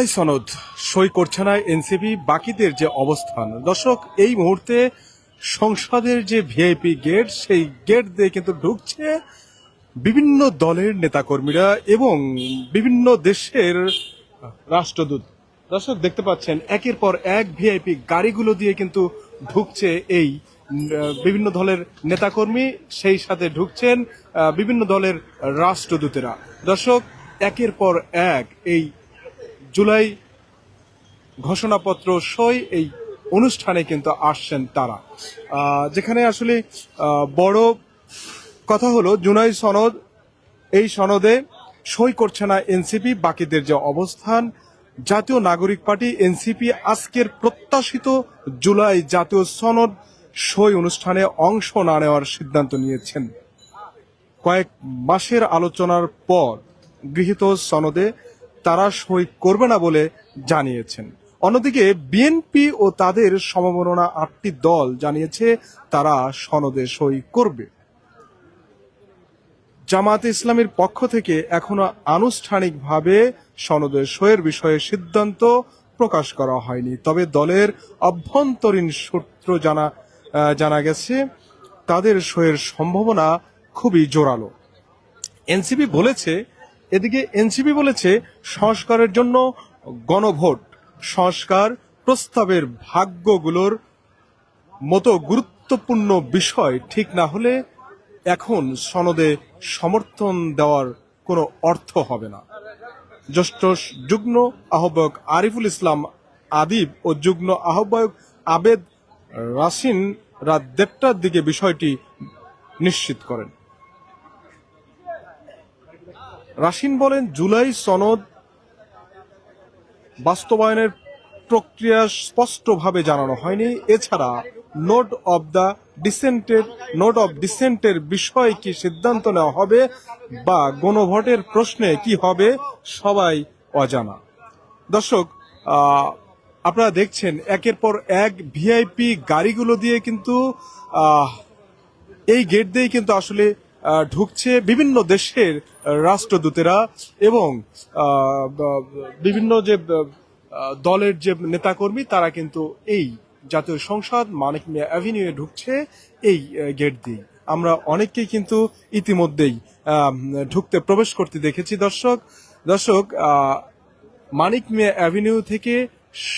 জুলাই সনদ সই করছে না এনসিপি, বাকিদের যে অবস্থান। দর্শক, এই মুহূর্তে সংসদের যে ভিআইপি গেট, সেই গেট দিয়ে কিন্তু ঢুকছে বিভিন্ন দলের নেতাকর্মীরা এবং বিভিন্ন দেশের রাষ্ট্রদূত। দর্শক, দেখতে পাচ্ছেন, একের পর এক ভিআইপি গাড়িগুলো দিয়ে কিন্তু ঢুকছে এই বিভিন্ন দলের নেতাকর্মী, সেই সাথে ঢুকছেন বিভিন্ন দলের রাষ্ট্রদূতেরা। দর্শক, একের পর এক এই জুলাই ঘোষণাপত্র সই এই অনুষ্ঠানে কিন্তু আসছেন তারা। যেখানে আসলে বড় কথা হলো, জুনাই সনদ, এই সনদে সই করছে না এনসিপি, বাকিদের যে অবস্থান, জাতীয় নাগরিক পার্টি, এনসিপি আজকের প্রত্যাশিত জুলাই জাতীয় সনদ সই অনুষ্ঠানে অংশ না নেওয়ার সিদ্ধান্ত নিয়েছেন। কয়েক মাসের আলোচনার পর গৃহীত সনদে তারা সই করবে না বলে জানিয়েছেন। অন্যদিকে বিএনপি ও তাদের সমমননা আটটি দল জানিয়েছে তারা সনদে সই করবে। জামাত ইসলামের পক্ষ থেকে এখনও আনুষ্ঠানিকভাবে সনদে সইয়ের বিষয়ে সিদ্ধান্ত প্রকাশ করা হয়নি। তবে দলের অভ্যন্তরীণ সূত্র জানা জানা গেছে, তাদের সইয়ের সম্ভাবনা খুবই জোরালো। এনসিপি বলেছে, এদিকে এনসিপি বলেছে সংস্কারের জন্য গণভোট। সংস্কার প্রস্তাবের ভাগ্যগুলোর মতো গুরুত্বপূর্ণ বিষয় ঠিক না হলে এখন সনদে সমর্থন দেওয়ার কোনো অর্থ হবে না। জ্যেষ্ঠ যুগ্ম আহ্বায়ক আরিফুল ইসলাম আদিব ও যুগ্ম আহ্বায়ক আবেদ রাসিন রাত দেড়টার দিকে বিষয়টি নিশ্চিত করেন। রাশিন বলেন, জুলাই সনদ বাস্তবায়নের প্রক্রিয়া স্পষ্টভাবে জানানো হয়নি। এছাড়া নোট অব দ্য ডিসেন্টের, নোট অব ডিসেন্টের বিষয়ে কি সিদ্ধান্ত নেওয়া হবে বা গণভোটের প্রশ্নে কি হবে, সবাই অজানা। দর্শক আপনারা দেখছেন, একের পর এক ভিআইপি গাড়িগুলো দিয়ে কিন্তু এই গেট দিয়েই কিন্তু আসলে ঢুকছে বিভিন্ন দেশের রাষ্ট্রদূতেরা এবং বিভিন্ন যে দলের যে নেতাকর্মী, তারা কিন্তু এই জাতীয় সংসদ মানিক মিয়া অ্যাভিনিউয়ে ঢুকছে এই গেট দিয়ে আমরা অনেককেই কিন্তু ইতিমধ্যেই ঢুকতে প্রবেশ করতে দেখেছি, দর্শক। দর্শক মানিক মিয়া অ্যাভিনিউ থেকে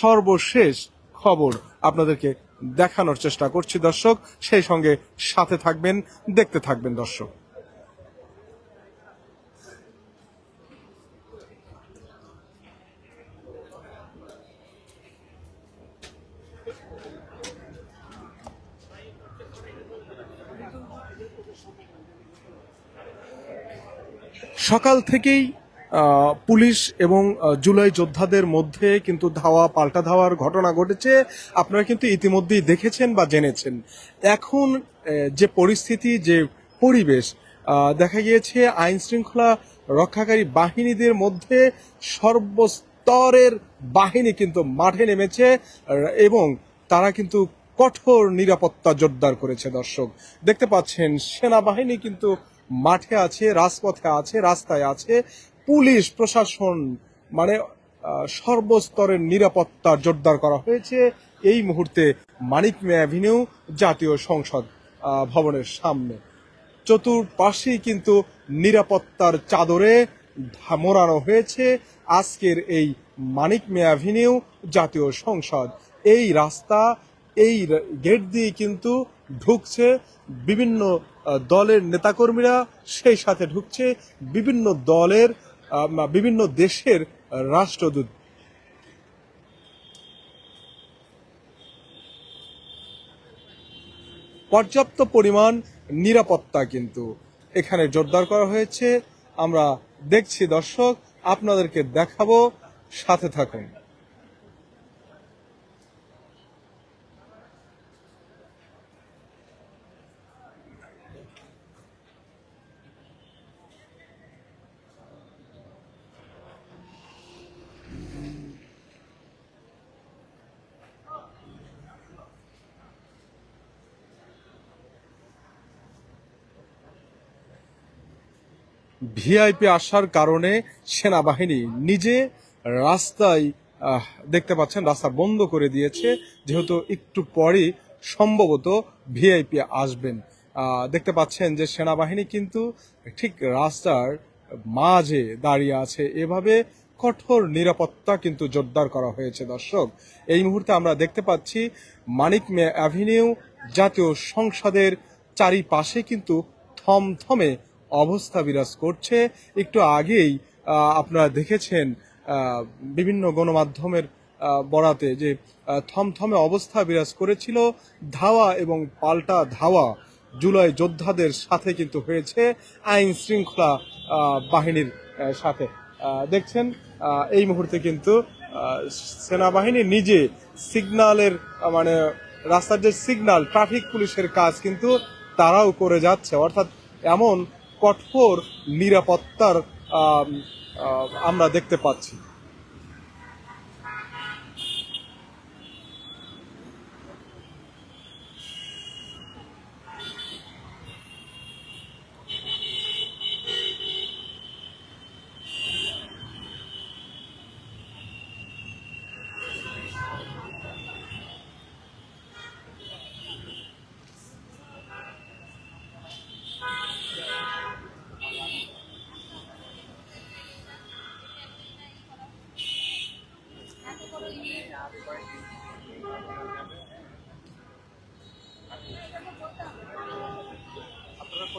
সর্বশেষ খবর আপনাদেরকে দেখানোর চেষ্টা করছি দর্শক। সেই সঙ্গে সাথে থাকবেন দেখতে থাকবেন দর্শক। সকাল থেকেই পুলিশ এবং জুলাই যোদ্ধাদের মধ্যে কিন্তু ধাওয়া, পাল্টা ধাওয়ার ঘটনা ঘটেছে। আপনারা কিন্তু ইতিমধ্যেই দেখেছেন বা জেনেছেন। এখন যে পরিস্থিতি, যে পরিবেশ দেখা গিয়েছে আইন শৃঙ্খলা রক্ষাকারী বাহিনীদের মধ্যে সর্বস্তরের বাহিনী কিন্তু মাঠে নেমেছে, এবং তারা কিন্তু কঠোর নিরাপত্তা জোরদার করেছে, দর্শক। দেখতে পাচ্ছেন, সেনাবাহিনী কিন্তু মাঠে আছে, রাজপথে আছে, রাস্তায় আছে। পুলিশ, প্রশাসন মানে সর্বস্তরের নিরাপত্তা জোরদার করা হয়েছে। এই মুহূর্তে মানিক মিয়া অ্যাভিনিউ, জাতীয় সংসদ ভবনের সামনে। চতুর্পাশেই কিন্তু নিরাপত্তার চাদরে মোড়ানো হয়েছে আজকের এই মানিক মিয়া অ্যাভিনিউ, জাতীয় সংসদ। এই রাস্তা, এই গেট দিয়ে কিন্তু ঢুকছে বিভিন্ন দলের নেতাকর্মীরা, সেই সাথে ঢুকছে বিভিন্ন দলের বিভিন্ন দেশের রাষ্ট্রদূত। পর্যাপ্ত পরিমাণ নিরাপত্তা কিন্তু এখানে জোরদার করা হয়েছে। আমরা দেখছি দর্শক, আপনাদেরকে দেখাবো, সাথে থাকুন। ভিআইপি আসার কারণে সেনাবাহিনী নিজে রাস্তায় দেখতে পাচ্ছেন, রাস্তা বন্ধ করে দিয়েছে। যেহেতু একটু পরই সম্ভবত ভিআইপি আসবেন। দেখতে পাচ্ছেন যে সেনাবাহিনী কিন্তু ঠিক রাস্তার মাঝে দাঁড়িয়ে আছে। এভাবে কঠোর নিরাপত্তা কিন্তু জোরদার করা হয়েছে, দর্শক। এই মুহূর্তে আমরা দেখতে পাচ্ছি মানিক মে অ্যাভিনিউ জাতীয় সংসদের চারিপাশে কিন্তু থমথমে অবস্থা বিরাজ করছে। একটু আগেই আপনারা দেখেছেন বিভিন্ন গণমাধ্যমের বরাতে যে থমথমে অবস্থা বিরাজ করেছিল। ধাওয়া এবং পাল্টা ধাওয়া জুলাই যোদ্ধাদের সাথে কিন্তু হয়েছে আইন শৃঙ্খলা বাহিনীর সাথে। দেখছেন এই মুহূর্তে কিন্তু সেনাবাহিনী নিজে সিগনালের মানে রাস্তার যে সিগনাল, ট্রাফিক পুলিশের কাজ কিন্তু তারাও করে যাচ্ছে। অর্থাৎ এমন কঠোর নিরাপত্তার আম, আমরা দেখতে পাচ্ছি।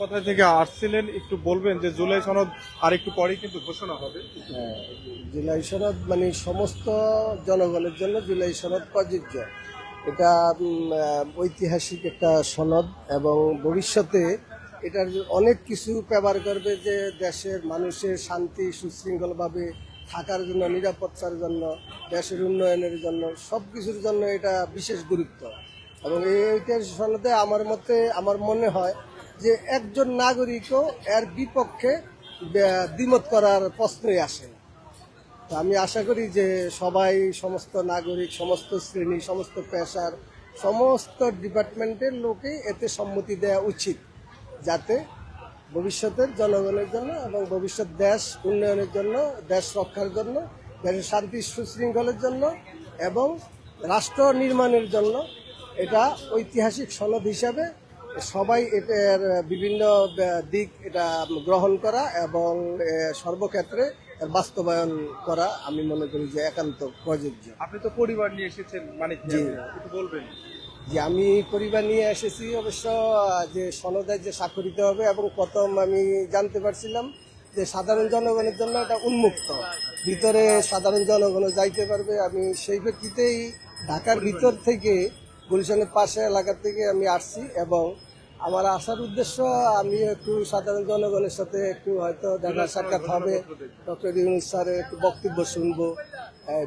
কোথা থেকে আসছিলেন একটু বলবেন যে জুলাই সনদ আর একটু পরেই কিন্তু ঘোষণা হবে। হ্যাঁ, জুলাই সনদ মানে সমস্ত জনগণের জন্য জুলাই সনদ প্রযোজ্য। এটা ঐতিহাসিক একটা সনদ এবং ভবিষ্যতে এটার অনেক কিছু ব্যবহার করবে যে দেশের মানুষের শান্তি সুশৃঙ্খলভাবে থাকার জন্য নিরাপত্তার জন্য দেশের উন্নয়নের জন্য সব কিছুর জন্য এটা বিশেষ গুরুত্ব। এবং এই ঐতিহাসিক সনদে আমার মতে আমার মনে হয় যে একজন নাগরিকও এর বিপক্ষে দ্বিমত করার প্রশ্নই আসে। না তো আমি আশা করি যে সবাই, সমস্ত নাগরিক, সমস্ত শ্রেণি, সমস্ত পেশার, সমস্ত ডিপার্টমেন্টের লোকে এতে সম্মতি দেওয়া উচিত, যাতে ভবিষ্যতের জনগণের জন্য এবং ভবিষ্যৎ দেশ উন্নয়নের জন্য, দেশ রক্ষার জন্য, দেশের শান্তি সুশৃঙ্খলের জন্য এবং রাষ্ট্র নির্মাণের জন্য এটা ঐতিহাসিক সনদ হিসাবে সবাই এটার বিভিন্ন দিক এটা গ্রহণ করা এবং সর্বক্ষেত্রে বাস্তবায়ন করা আমি মনে করি যে একান্ত প্রযোজ্য। আপনি তো পরিবার নিয়ে এসেছেন মানে বলবেন? যে আমি পরিবার নিয়ে এসেছি অবশ্য যে সনদায় যে স্বাক্ষরিত হবে এবং প্রথম আমি জানতে পারছিলাম যে সাধারণ জনগণের জন্য এটা উন্মুক্ত। ভিতরে সাধারণ জনগণও যাইতে পারবে আমি সেই প্রেক্ষিতেই ঢাকার ভিতর থেকে গুলশানের পাশে এলাকা থেকে আমি আসছি এবং আমার আসার উদ্দেশ্য আমি একটু সাধারণ জনগণের সাথে একটু হয়তো দেখা সাক্ষাৎ হবে। ডক্টর ইউনুস স্যারের একটু বক্তব্য শুনব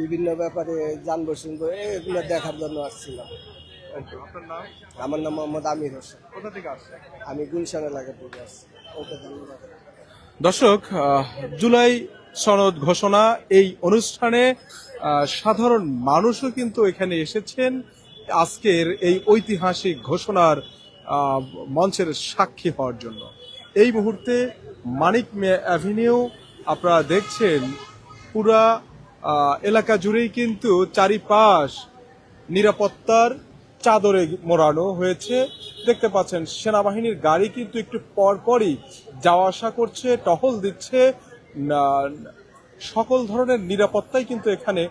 বিভিন্ন ব্যাপারে জানব শুনব এগুলো দেখার জন্য আসছিলাম। আমার নাম মোহাম্মদ আমির হোসেন। কোথা থেকে আসছেন? আমি গুলশান এলাকা থেকে আসছি। ওকে ধন্যবাদ। দর্শক জুলাই সনদ ঘোষণা এই অনুষ্ঠানে সাধারণ মানুষও কিন্তু এখানে এসেছেন। আজকের এই ঐতিহাসিক ঘোষণার মঞ্চের সাক্ষী হওয়ার জন্য। এই মুহূর্তে মানিক অ্যাভিনিউ, আপনারা দেখছেন, পুরা এলাকা জুড়েই কিন্তু চারিপাশ নিরাপত্তার চাদরে মোড়ানো হয়েছে। দেখতে পাচ্ছেন, সেনাবাহিনীর গাড়ি কিন্তু একটু পর পরই যাওয়া আসা করছে, টহল দিচ্ছে। সকল ধরনের নিরাপত্তাই কিন্তু এখানে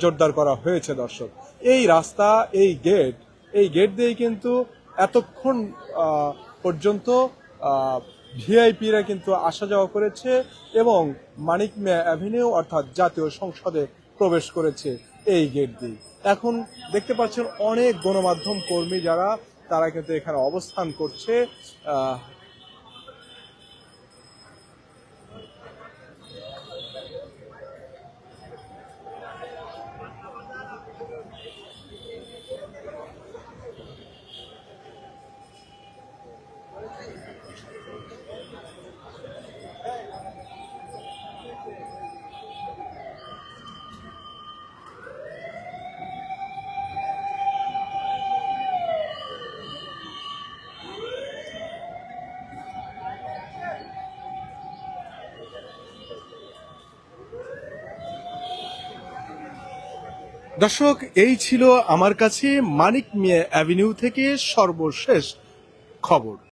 জোরদার করা হয়েছে, দর্শক। এই রাস্তা, এই গেট এই গেট দিয়েই কিন্তু এতক্ষণ পর্যন্ত ভিআইপিরা কিন্তু আসা যাওয়া করেছে এবং মানিক মিয়া অ্যাভিনিউ অর্থাৎ জাতীয় সংসদে প্রবেশ করেছে এই গেট দিয়ে এখন দেখতে পাচ্ছেন অনেক গণমাধ্যম কর্মী যারা, তারা কিন্তু এখানে অবস্থান করছে। দর্শক এই ছিল আমার কাছে মানিক মিয়া অ্যাভিনিউ থেকে সর্বশেষ খবর।